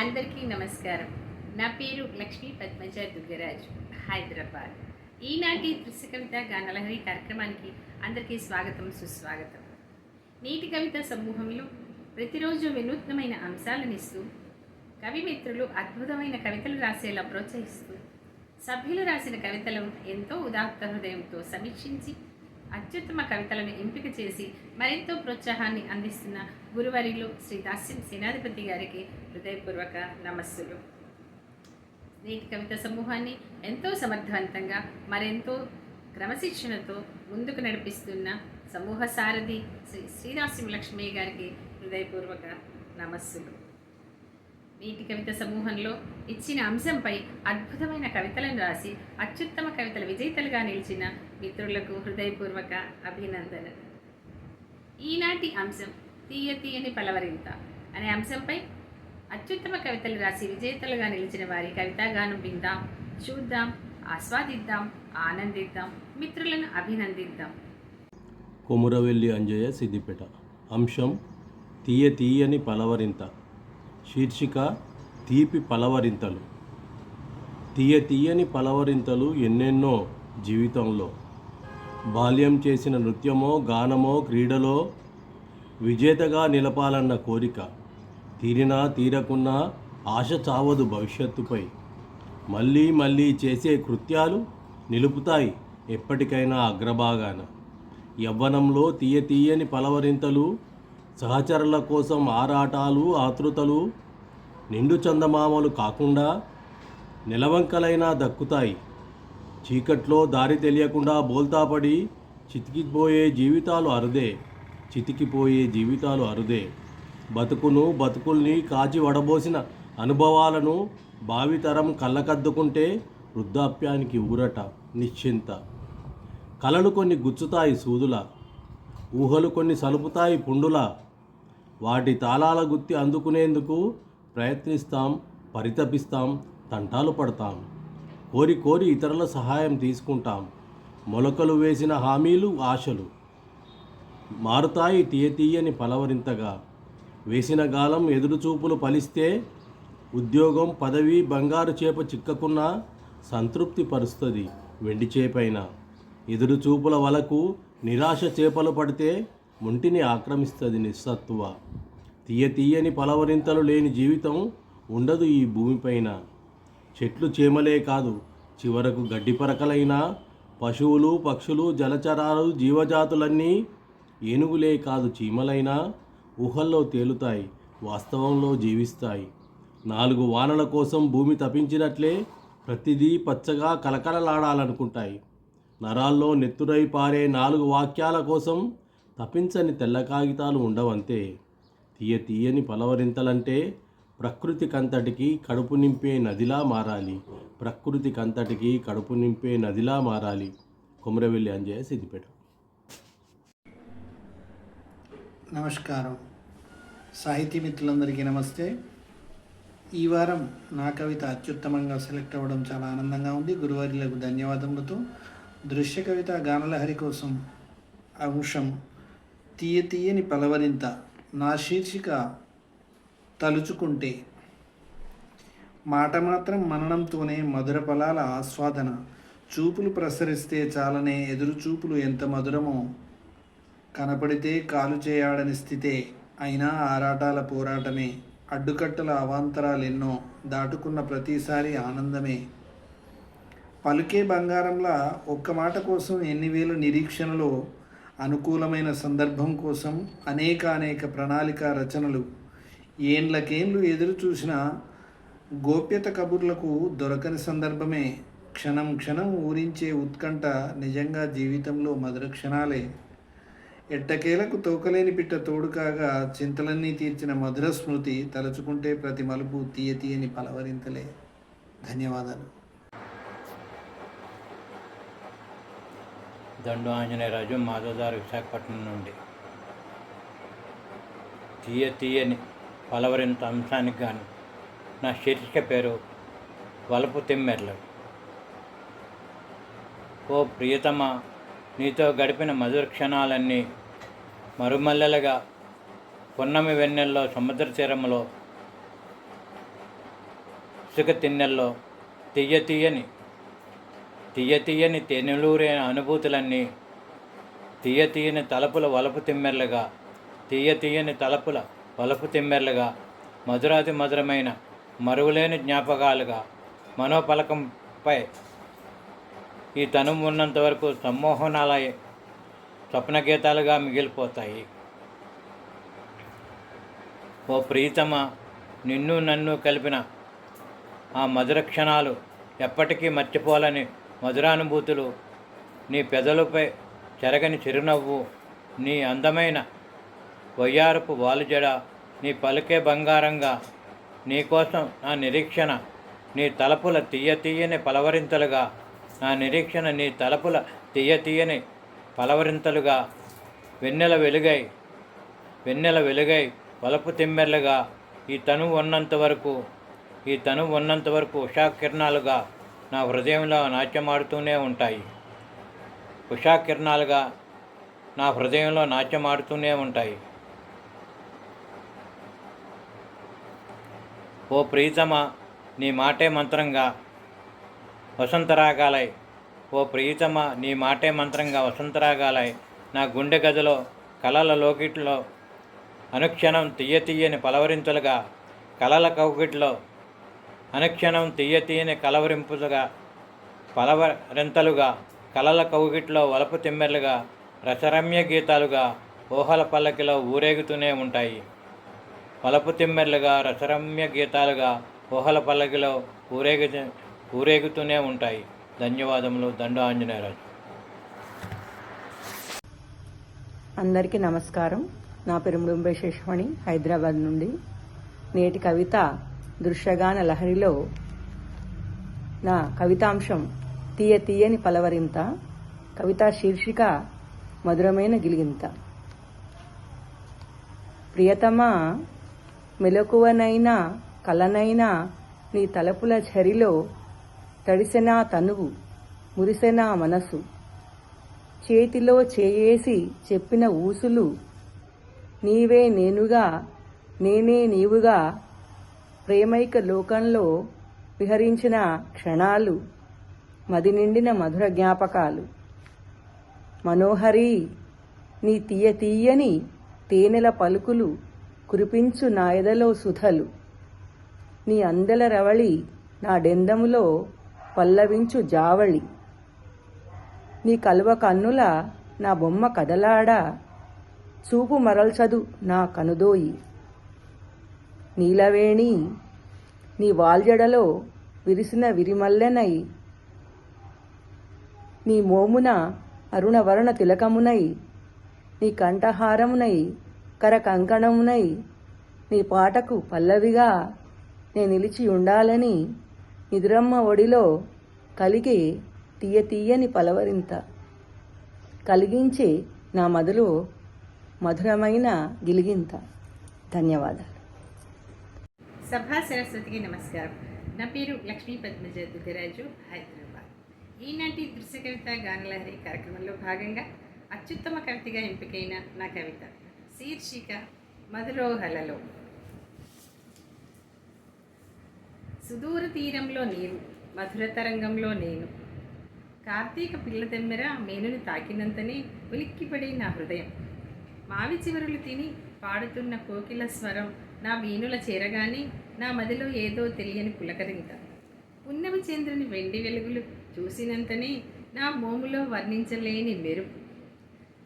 అందరికీ నమస్కారం. నా పేరు లక్ష్మీ పద్మజ దుర్గరాజు హైదరాబాద్. ఈనాటి దృశ్య కవిత గానలహరి కార్యక్రమానికి అందరికీ స్వాగతం సుస్వాగతం. నీటి కవిత సమూహంలో ప్రతిరోజు వినూత్నమైన అంశాలను ఇస్తూ అద్భుతమైన కవితలు రాసేలా ప్రోత్సహిస్తూ సభ్యులు రాసిన కవితలను ఎంతో ఉదాత్త హృదయంతో సమీక్షించి అత్యుత్తమ కవితలను ఎంపిక చేసి మరెంతో ప్రోత్సాహాన్ని అందిస్తున్న గురువరిలో శ్రీ దాస్యం సేనాధిపతి గారికి హృదయపూర్వక నమస్సులు. నేటి కవిత సమూహాన్ని ఎంతో సమర్థవంతంగా మరెంతో క్రమశిక్షణతో ముందుకు నడిపిస్తున్న సమూహ సారథి శ్రీ శ్రీరాsim లక్ష్మయ్య గారికి హృదయపూర్వక నమస్సులు. నీటి కవిత సమూహంలో ఇచ్చిన అంశంపై అద్భుతమైన కవితలను రాసి అత్యుత్తమ కవితల విజేతలుగా నిలిచిన మిత్రులకు హృదయపూర్వక అభినందనలు. ఈనాటి అంశం తీయ తీయని పలవరింత అనే అంశంపై అత్యుత్తమ కవితలు రాసి విజేతలుగా నిలిచిన వారి కవితాగానం విందాం చూద్దాం ఆస్వాదిద్దాం ఆనందిద్దాం మిత్రులను అభినందిద్దాం. కొమురవెల్లి అంజయ్య సిద్దిపేట. అంశం తీయ తీయని పలవరింత. శీర్షిక తీపి పలవరింతలు. తీయ తీయని పలవరింతలు ఎన్నెన్నో జీవితంలో. బాల్యం చేసిన నృత్యమో గానమో క్రీడలో విజేతగా నిలపాలన్న కోరిక. తీరినా తీరకున్నా ఆశ చావదు భవిష్యత్తుపై. మళ్ళీ మళ్ళీ చేసే కృత్యాలు నిలుపుతాయి ఎప్పటికైనా అగ్రభాగాన. యవ్వనంలో తీయ తీయని పలవరింతలు సహచరుల కోసం ఆరాటాలు ఆతృతలు నిండు చందమామలు కాకుండా నిలవంకలైనా దక్కుతాయి. చీకట్లో దారి తెలియకుండా బోల్తాపడి చితికిపోయే జీవితాలు అరుదే. చితికిపోయే జీవితాలు అరుదే. బతుకును బతుకుల్ని కాచి వడబోసిన అనుభవాలను భావితరం కళ్ళకద్దుకుంటే వృద్ధాప్యానికి ఊరట నిశ్చింత. కలలు కొన్ని గుచ్చుతాయి సూదుల. ఊహలు కొన్ని సలుపుతాయి పుండుల. వాటి తాళాల గుత్తి అందుకునేందుకు ప్రయత్నిస్తాం పరితపిస్తాం తంటాలు పడతాం. కోరి కోరి ఇతరుల సహాయం తీసుకుంటాం. మొలకలు వేసిన హామీలు ఆశలు. మారుతాయి తీయ తీయని పలవరింతగా. వేసిన గాలం ఎదురుచూపులు పలిస్తే ఉద్యోగం పదవి బంగారు చేప చిక్కకున్నా సంతృప్తి పరుస్తుంది వెండి చేపైన. ఎదురుచూపుల వలకు నిరాశ చేపలు పడితే ఒంటిని ఆక్రమిస్తుంది నిస్సత్తువ. తీయ తీయని పలవరింతలు లేని జీవితం ఉండదు ఈ భూమిపైన. చెట్లు చేమలే కాదు చివరకు గడ్డి పరకలైన పశువులు పక్షులు జలచరాలు జీవజాతులన్నీ ఏనుగులే కాదు చీమలైనా ఊహల్లో తేలుతాయి వాస్తవంలో జీవిస్తాయి. నాలుగు వానల కోసం భూమి తపించినట్లే ప్రతిదీ పచ్చగా కలకలలాడాలనుకుంటాయి నరాల్లో నెత్తురై పారే నాలుగు వాక్యాల కోసం తపించని తెల్ల కాగితాలు ఉండవంతే. తీయ తీయని పలవరింతలంటే ప్రకృతికంతటికి కడుపు నింపే నదిలా మారాలి. ప్రకృతికంతటికి కడుపు నింపే నదిలా మారాలి. కొమరవెల్లి అంజయ్య సిద్దిపేట. నమస్కారం. సాహితీ మిత్రులందరికీ నమస్తే. ఈ వారం నా కవిత అత్యుత్తమంగా సెలెక్ట్ అవ్వడం చాలా ఆనందంగా ఉంది. గురువారిలకు ధన్యవాదములతో దృశ్య కవిత గానలహరి కోసం అంశం తీయ తీయని పలవరింత నా శీర్షిక తలుచుకుంటే. మాట మాత్రం మననంతోనే మధుర ఫలాల ఆస్వాదన. చూపులు ప్రసరిస్తే చాలనే ఎదురు చూపులు ఎంత మధురమో. కనపడితే కాలు చేయాడని స్థితే అయినా ఆరాటాల పోరాటమే. అడ్డుకట్టల అవాంతరాలెన్నో దాటుకున్న ప్రతిసారి ఆనందమే. పలుకే బంగారంలా ఒక్క మాట కోసం ఎన్ని వేల నిరీక్షణలో అనుకూలమైన సందర్భం కోసం అనేక అనేక ప్రణాళిక రచనలు ఏండ్లకేండ్లు ఎదురు చూసిన గోప్యత కబుర్లకు దొరకని సందర్భమే. క్షణం క్షణం ఊరించే ఉత్కంఠ నిజంగా జీవితంలో మధుర క్షణాలే. ఎట్టకేలకు తోకలేని పిట్ట తోడు కాగా చింతలన్నీ తీర్చిన మధుర స్మృతి తలుచుకుంటే ప్రతి మలుపు తీయ తీయని పలవరింతలే. ధన్యవాదాలు. దండు ఆంజనేయరాజు మాధవదారు విశాఖపట్నం నుండి. తీయ తీయని పలవరింత అంశానికి గాను నా శీర్షిక పేరు వలపు తిమ్మెర్లు. ఓ ప్రియతమ నీతో గడిపిన మధుర క్షణాలన్నీ మరుమల్లెలుగా పున్నమి వెన్నెల్లో సముద్ర తీరంలో ఇసుక తిన్నెల్లో తీయ తీయని తీయ తీయని తెనులూరైన అనుభూతులన్నీ తీయ తీయని తలపుల వలపు తిమ్మెర్లుగా తీయ తీయని తలపుల వలపు తిమ్మెర్లుగా మధురాతి మధురమైన మరువులేని జ్ఞాపకాలుగా మనోపలకంపై ఈ తను ఉన్నంత వరకు సమ్మోహనాల స్వప్న గీతాలుగా మిగిలిపోతాయి. ఓ ప్రీతమ నిన్ను నన్ను కలిపిన ఆ మధుర క్షణాలు ఎప్పటికీ మర్చిపోలని మధురానుభూతులు నీ పెదలపై చెరగని చిరునవ్వు నీ అందమైన వయ్యారపు వాలుజడ నీ పలుకే బంగారంగా నీకోసం నా నిరీక్షణ నీ తలపుల తీయ తీయని పలవరింతలుగా నా నిరీక్షణ నీ తలపుల తీయ తీయని పలవరింతలుగా వెన్నెల వెలుగై వెన్నెల వెలుగై వలపు తిమ్మెర్లుగా ఈ తనువు ఉన్నంత వరకు ఈ తను ఉన్నంత వరకు ఉషాకిరణాలుగా నా హృదయంలో నాట్యమాడుతూనే ఉంటాయి. ఉషా కిరణాలుగా నా హృదయంలో నాట్యమాడుతూనే ఉంటాయి. ఓ ప్రీతమ నీ మాటే మంత్రంగా వసంతరాగాలై. ఓ ప్రీతమ నీ మాటే మంత్రంగా వసంతరాగాలై. నా గుండె గదిలో కలల లోకిట్లో అనుక్షణం తీయ తీయని పలవరింతలుగా కలల కౌకిట్లో అనుక్షణం తీయ తీయని కలవరింపులుగా పలవరింతలుగా కలల కౌగిట్లో వలపు తిమ్మెర్లుగా రసరమ్య గీతాలుగా ఊహల పల్లకిలో ఊరేగుతూనే ఉంటాయి. వలపు తిమ్మెర్లుగా రసరమ్య గీతాలుగా ఊహల పల్లకిలో ఊరేగు ఊరేగుతూనే ఉంటాయి. ధన్యవాదములు దండ ఆంజనేయరాజు అందరికీ నమస్కారం. నా పేరు మృంబై శేషమణి హైదరాబాద్ నుండి. నేటి కవిత దృశ్యగాన లహరిలో నా కవితాంశం తీయ తీయని పలవరింత కవితా శీర్షిక మధురమైన గిలిగింత. ప్రియతమా మెలకువనైనా కలనైనా నీ తలపుల ఝరిలో తడిసెనా తనువు మురిసెనా మనసు. చేతిలో చేయేసి చెప్పిన ఊసులు నీవే నేనుగా నేనే నీవుగా ప్రేమైక లోకంలో విహరించిన క్షణాలు మది నిండిన మధుర జ్ఞాపకాలు. మనోహరి నీ తీయ తీయని తేనెల పలుకులు కురిపించు నా ఎదలో సుధలు. నీ అందెల రవళి నా డెందములో పల్లవించు జావళి. నీ కలువ కన్నుల నా బొమ్మ కదలాడా చూపు మరల్చదు నా కనుదోయి. నీలవేణి నీ వాల్జడలో విరిసిన విరిమల్లెనై నీ మోమున అరుణవరుణ తిలకమునై నీ కంఠహారమునై కరకంకణమునై నీ పాటకు పల్లవిగా నే నిలిచి ఉండాలని నిదురమ్మ ఒడిలో కలిగే తీయ తీయని పలవరింత. కలిగించే నా మదిలో మధురమైన గిలిగింత. ధన్యవాదాలు. సభా సరస్వతికి నమస్కారం. నా పేరు లక్ష్మీ పద్మజ దుగ్గరాజు హైదరాబాద్. ఈనాటి దృశ్య కవిత గానలహరి కార్యక్రమంలో భాగంగా అత్యుత్తమ కవితగా ఎంపికైన నా కవిత శీర్షిక మధురోహలలో. సుదూర తీరంలో నీవు మధుర తరంగంలో నేను. కార్తీక పిల్ల దెమ్మెర మేనుని తాకినంతనే ఉలిక్కిపడి నా హృదయం. మావి చివరులు తిని పాడుతున్న కోకిల స్వరం నా వీణుల చేరగానే నా మదిలో ఏదో తెలియని పులకరింత. పున్నమి చంద్రుని వెండి వెలుగులు చూసినంతనే నా మోములో వర్ణించలేని మెరుపు.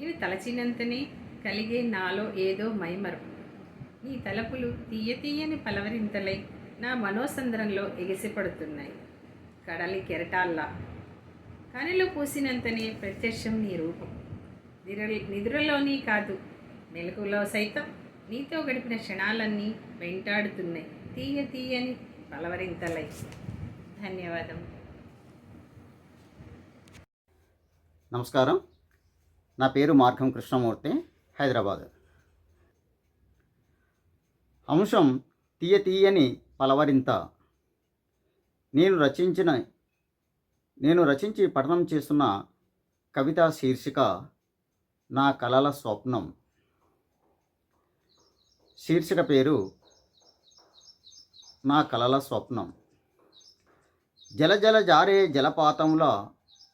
నేను తలచినంతనే కలిగే నాలో ఏదో మైమరం నీ తలపులు తీయ తీయని పలవరింతలై నా మనోసంద్రంలో ఎగిసిపడుతున్నాయి. కడలి కెరటాల్లా. కనిలో పూసినంతనే ప్రత్యక్షం నీ రూపం. నిద్ర నిద్రలోని కాదు మెలకులో సైతం నీతో గడిపిన క్షణాలన్నీ వెంటాడుతున్నాయి. తీయ తీయని పలవరింతలై. ధన్యవాదం. నమస్కారం. నా పేరు మార్గం కృష్ణమూర్తి హైదరాబాద్. అంశం తీయ తీయని పలవరింత. నేను రచించిన నేను రచించి పఠనం చేస్తున్న కవితా శీర్షిక నా కలల స్వప్నం. శీర్షిక పేరు నా కలల స్వప్నం. జలజల జారే జలపాతంలా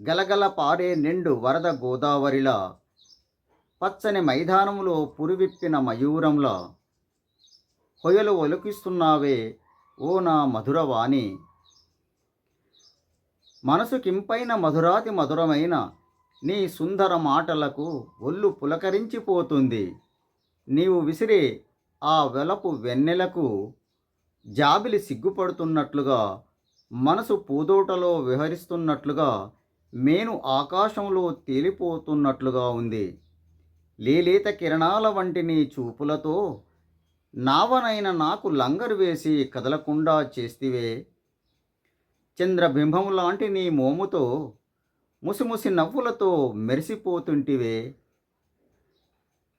గలగల పారే నిండు వరద గోదావరిలా పచ్చని మైదానంలో పురివిప్పిన మయూరంలా హొయలు ఒలికిస్తున్నావే ఓ నా మధురవాణి. మనసు కింపైన మధురాతి మధురమైన నీ సుందర మాటలకు ఒళ్ళు పులకరించిపోతుంది. నీవు విసిరే ఆ వెలపు వెన్నెలకు జాబిలి సిగ్గుపడుతున్నట్లుగా మనసు పూదోటలో విహరిస్తున్నట్లుగా మేను ఆకాశంలో తేలిపోతున్నట్లుగా ఉంది. లేలేత కిరణాల వంటి నీ చూపులతో నావనైన నాకు లంగరు వేసి కదలకుండా చేస్తివే. చంద్రబింబం లాంటి నీ మోముతో ముసిముసి నవ్వులతో మెరిసిపోతుంటివే.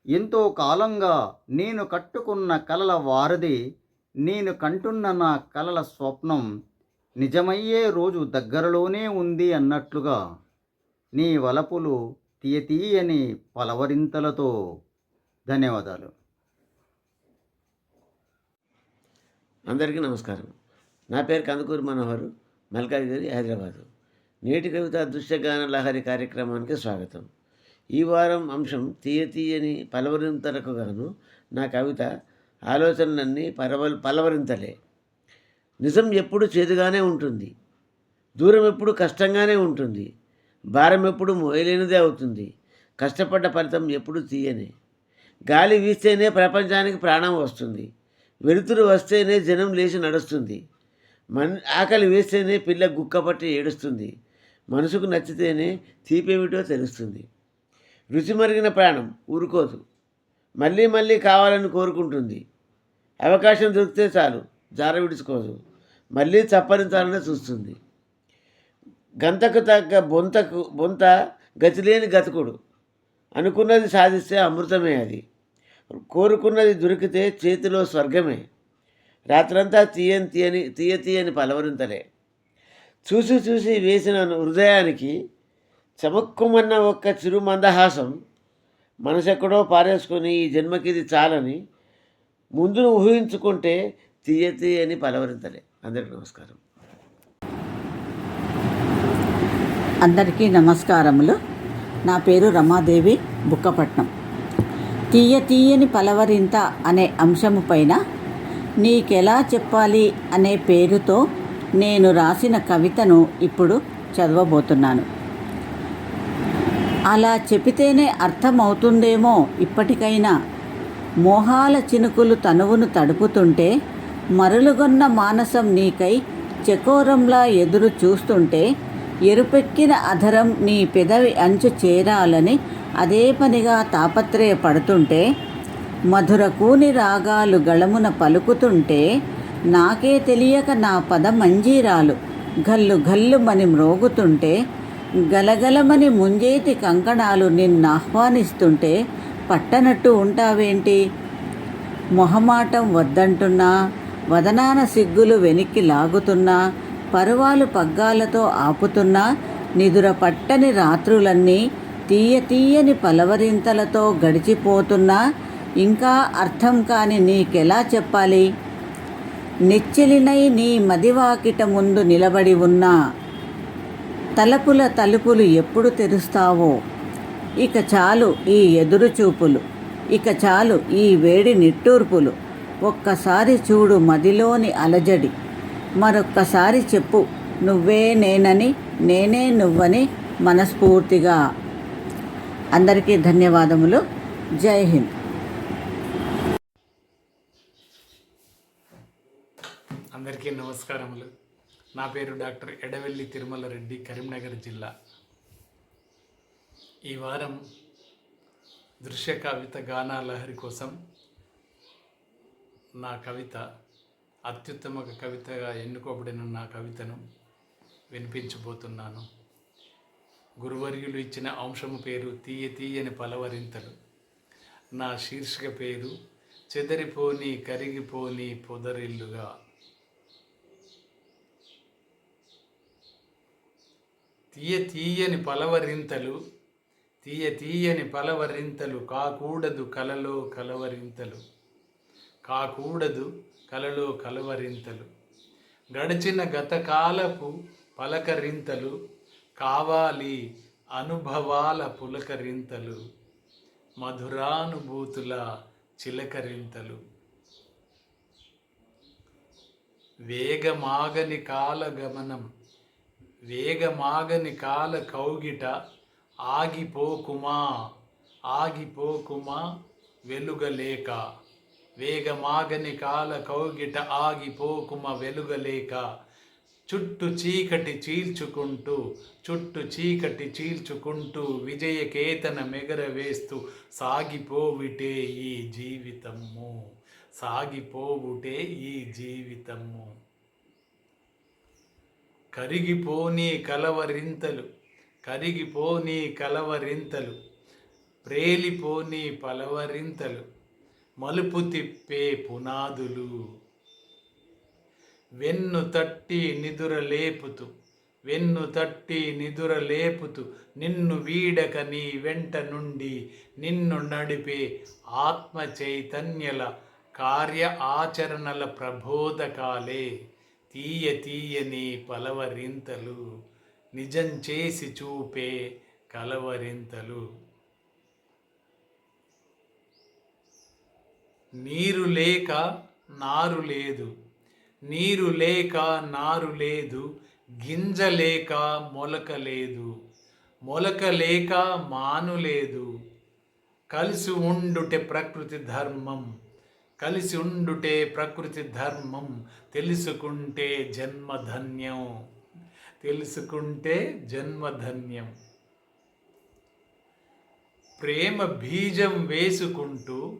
ఎంతో కాలంగా నేను కట్టుకున్న కలల వారది నేను కంటున్న నా కలల స్వప్నం నిజమయ్యే రోజు దగ్గరలోనే ఉంది అన్నట్లుగా నీ వలపులు తీయతీయని పలవరింతలతో. ధన్యవాదాలు. అందరికీ నమస్కారం. నా పేరు కందుకూరి మనోహర్ మల్కాజ్గిరి హైదరాబాదు. నేటి కవిత దృశ్యగాన లహరి కార్యక్రమానికి స్వాగతం. ఈ వారం అంశం తీయ తీయని పలవరింతలకు గాను నా కవిత ఆలోచనలన్నీ పరవల్ పలవరింతలే. నిజం ఎప్పుడు చేదుగానే ఉంటుంది. దూరం ఎప్పుడు కష్టంగానే ఉంటుంది. భారం ఎప్పుడు మోయలేనిదే అవుతుంది. కష్టపడ్డ ఫలితం ఎప్పుడు తీయనే. గాలి వీస్తేనే ప్రపంచానికి ప్రాణం వస్తుంది. వెలుతురు వస్తేనే జనం లేచి నడుస్తుంది. మన్ ఆకలి వేస్తేనే పిల్ల గుక్కపట్టి ఏడుస్తుంది. మనసుకు నచ్చితేనే తీపేమిటో తెలుస్తుంది. రుచి మరిగిన ప్రాణం ఊరుకోదు. మళ్ళీ మళ్ళీ కావాలని కోరుకుంటుంది. అవకాశం దొరికితే చాలు జార విడుచుకోదు. మళ్ళీ చప్పరించాలని చూస్తుంది. గంతకు తగ్గ బొంతకు బొంత గతిలేని గతకుడు. అనుకున్నది సాధిస్తే అమృతమే అది. కోరుకున్నది దొరికితే చేతిలో స్వర్గమే. రాత్రంతా తీయని తీయని తీయ తీయని పలవరింతలే. చూసి చూసి వేసిన హృదయానికి చమక్కుమన్న ఒక్క చిరు మందహాసం మనసెక్కడో పారేసుకొని ఈ జన్మకిది చాలని ముందును ఊహించుకుంటే తీయ తీయని పలవరింతలే. అందరికీ నమస్కారం. అందరికీ నమస్కారములు. నా పేరు రమాదేవి బుక్కపట్నం. తీయ తీయని పలవరింత అనే అంశము పైన నీకెలా చెప్పాలి అనే పేరుతో నేను రాసిన కవితను ఇప్పుడు చదవబోతున్నాను. అలా చెబితేనే అర్థమవుతుందేమో ఇప్పటికైనా. మోహాల చినుకులు తనువును తడుపుతుంటే మరులుగొన్న మానసం నీకై చకోరంలా ఎదురు చూస్తుంటే ఎరుపెక్కిన అధరం నీ పెదవి అంచు చేరాలని అదే పనిగా తాపత్రయపడుతుంటే మధుర కూని రాగాలు గళమున పలుకుతుంటే నాకే తెలియక నా పద మంజీరాలు గల్లు గల్లుమని మ్రోగుతుంటే గలగలమని ముంజేతి కంకణాలు నిన్ను ఆహ్వానిస్తుంటే పట్టనట్టు ఉంటావేంటి? మొహమాటం వద్దంటున్నా వదనాన సిగ్గులు వెనక్కి లాగుతున్నా పరువాలు పగ్గాలతో ఆపుతున్నా నిదుర పట్టని రాత్రులన్నీ తీయ తీయని పలవరింతలతో గడిచిపోతున్నా ఇంకా అర్థం కాని నీకెలా చెప్పాలి? నిచ్చెలినై నీ మదివాకిట ముందు నిలబడి ఉన్నా తలపుల తలుపులు ఎప్పుడు తెరుస్తావో? ఇక చాలు ఈ ఎదురుచూపులు. ఇక చాలు ఈ వేడి నిట్టూర్పులు. ఒక్కసారి చూడు మదిలోని అలజడి. మరొక్కసారి చెప్పు నువ్వే నేనని నేనే నువ్వని మనస్ఫూర్తిగా. అందరికీ ధన్యవాదములు. జై హింద్. అందరికీ నమస్కారములు. నా పేరు డాక్టర్ ఎడవెల్లి తిరుమల రెడ్డి కరీంనగర్ జిల్లా. ఈ వారం దృశ్య కవిత గానా లహరి కోసం నా కవిత అత్యుత్తమ కవితగా ఎన్నుకోబడిన నా కవితను వినిపించబోతున్నాను. గురువర్యులు ఇచ్చిన అంశము పేరు తీయ తీయని పలవరింతలు. నా శీర్షిక పేరు చెదరిపోని కరిగిపోని పొదరిల్లుగా. తీయ తీయని పలవరింతలు తీయ తీయని పలవరింతలు కాకూడదు కలలో కలవరింతలు. కాకూడదు కలలో కలవరింతలు. గడిచిన గతకాలపు పలకరింతలు కావాలి అనుభవాల పులకరింతలు. మధురానుభూతుల చిలకరింతలు. వేగమాగని కాలగమనం వేగమాగని కాల కౌగిట ఆగిపోకుమా ఆగిపోకుమా వెలుగలేక. వేగమాగని కాల కౌగిట ఆగిపోకుమ వెలుగలేక. చుట్టు చీకటి చీల్చుకుంటూ చుట్టు చీకటి చీల్చుకుంటూ విజయకేతన మెగరవేస్తూ సాగిపోవిటే ఈ జీవితము. సాగిపోవుటే ఈ జీవితము. కరిగిపోని కలవరింతలు కరిగిపోని కలవరింతలు ప్రేలిపోని పలవరింతలు మలుపు తిప్పే పునాదులు. వెన్ను తట్టి నిదుర లేపుతూ వెన్ను తట్టి నిదుర లేపుతూ నిన్ను వీడక నీ వెంట నుండి నిన్ను నడిపే ఆత్మ చైతన్యల కార్య ఆచరణల ప్రబోధకాలే. తీయ తీయని పలవరింతలు నిజం చేసి చూపే కలవరింతలు. నీరు లేక నారు లేదు నీరు లేక నారు లేదు గింజ లేక మొలక లేదు మొలక లేక మాను లేదు. కలిసి ఉండుటే ప్రకృతి ధర్మం. కలిసి ఉండుటే ప్రకృతి ధర్మం తెలుసుకుంటే జన్మధన్యం. తెలుసుకుంటే జన్మధన్యం. ప్రేమ బీజం వేసుకుంటూ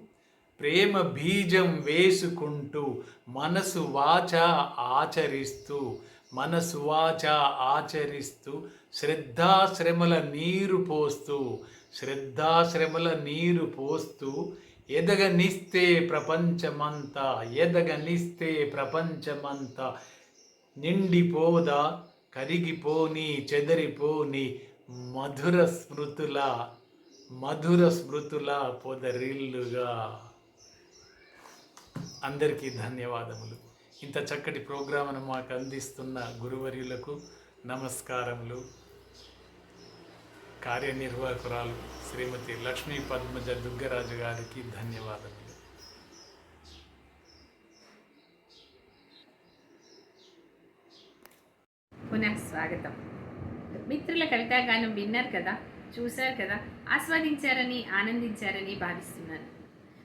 ప్రేమ బీజం వేసుకుంటూ మనసు వాచ ఆచరిస్తూ మనసు వాచ ఆచరిస్తూ శ్రద్ధాశ్రమల నీరు పోస్తూ శ్రద్ధాశ్రమల నీరు పోస్తూ ఎదగనిస్తే ప్రపంచమంతా ఎదగనిస్తే ప్రపంచమంతా. నిండిపోదా కరిగిపోని చెదరిపోని మధుర స్మృతుల మధుర స్మృతుల పొదరిల్లుగా. అందరికీ ధన్యవాదములు. ఇంత చక్కటి ప్రోగ్రామ్ను మాకు అందిస్తున్న గురువర్యులకు నమస్కారములు. కార్యనిర్వాహకురాలు శ్రీమతి లక్ష్మీ పద్మజ దుగ్గరాజు గారికి ధన్యవాదములు. పునః స్వాగతం. మిత్రుల కవితాగానం విన్నారు కదా చూశారు కదా ఆస్వాదించారని ఆనందించారని భావిస్తున్నాను.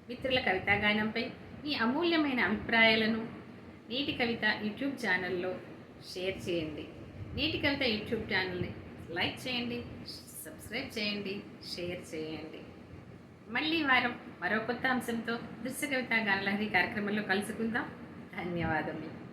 మిత్రుల కవితాగానంపై మీ అమూల్యమైన అభిప్రాయాలను నేటి కవిత యూట్యూబ్ ఛానల్లో షేర్ చేయండి. నేటి కవిత యూట్యూబ్ ఛానల్ని లైక్ చేయండి సబ్స్క్రైబ్ చేయండి షేర్ చేయండి. మళ్ళీ వారం మరో కొత్త అంశంతో దృశ్య కవిత గానలహరి కార్యక్రమంలో కలుసుకుందాం. ధన్యవాదములు.